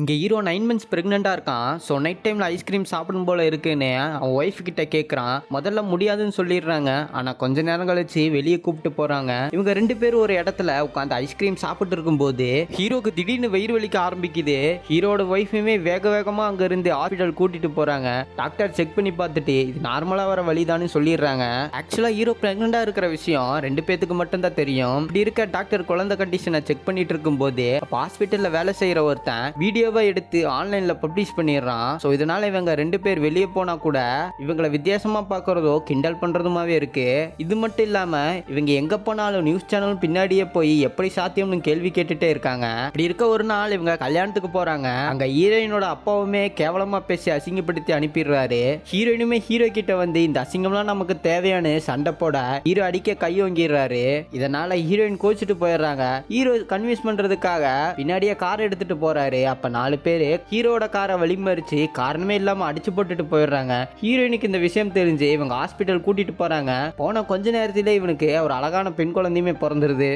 இங்கே hero nine months ப்ரெக்னெண்ட்டாக இருக்கான். ஸோ நைட் டைமில் ஐஸ்கிரீம் சாப்பிடும் போல இருக்குன்னு அவன் ஒய்ஃப் கிட்ட கேட்குறான் முதல்ல முடியாதுன்னு சொல்லிடுறாங்க. ஆனால் கொஞ்ச நேரம் கழிச்சு வெளியே கூப்பிட்டு போகிறாங்க இவங்க ரெண்டு பேரும் ஒரு இடத்துல உட்காந்து ஐஸ்கிரீம் சாப்பிட்டு இருக்கும்போது ஹீரோக்கு திடீர்னு வயிறு வலிக்க ஆரம்பிக்குது. ஹீரோட ஒய்ஃபுமே வேக வேகமாக அங்கேருந்து ஹாஸ்பிட்டல் கூட்டிட்டு போகிறாங்க டாக்டர் செக் பண்ணி பார்த்துட்டு இது நார்மலாக வர வழிதான்னு சொல்லிடுறாங்க. ஆக்சுவலாக ஹீரோ ப்ரெக்னெண்ட்டாக இருக்கிற விஷயம் ரெண்டு பேத்துக்கு மட்டும்தான் தெரியும். இப்படி இருக்க டாக்டர் குழந்தை கண்டிஷனை செக் பண்ணிட்டு இருக்கும்போது அப்போ ஹாஸ்பிட்டலில் வேலை செய்கிற ஒருத்தன் வீடியோ வீடியோவை எடுத்து ஆன்லைனில் பப்ளிஷ் பண்ணிடுறான். ஸோ இதனால இவங்க ரெண்டு பேர் வெளியே போனால் கூட இவங்களை வித்தியாசமாக பார்க்குறதோ கிண்டல் பண்ணுறதுமாவே இருக்கு. இது மட்டும் இல்லாமல் இவங்க எங்கே போனாலும் நியூஸ் சேனல் பின்னாடியே போய் எப்படி சாத்தியம்னு கேள்வி கேட்டுட்டே இருக்காங்க. இப்படி இருக்க ஒரு நாள் இவங்க கல்யாணத்துக்கு போகிறாங்க அங்கே ஹீரோயினோட அப்பாவுமே கேவலமாக பேசி அசிங்கப்படுத்தி அனுப்பிடுறாரு. ஹீரோயினுமே ஹீரோ கிட்ட வந்து இந்த அசிங்கம்லாம் நமக்கு தேவையான சண்டை போட ஹீரோ அடிக்க கை வாங்கிடுறாரு இதனால ஹீரோயின் கோச்சிட்டு போயிடுறாங்க. ஹீரோ கன்வின்ஸ் பண்றதுக்காக பின்னாடியே கார் எடுத்துட்டு போறாரு. அப்ப நாலு பேர் ஹீரோட காரை வழிமறிச்சு காரணமே இல்லாம அடிச்சு போட்டுட்டு போயிடுறாங்க. ஹீரோயினுக்கு இந்த விஷயம் தெரிஞ்சு இவங்க ஹாஸ்பிட்டல் கூட்டிட்டு போறாங்க. போன கொஞ்ச நேரத்திலே இவனுக்கு ஒரு அழகான பெண் குழந்தையுமே பிறந்துருது.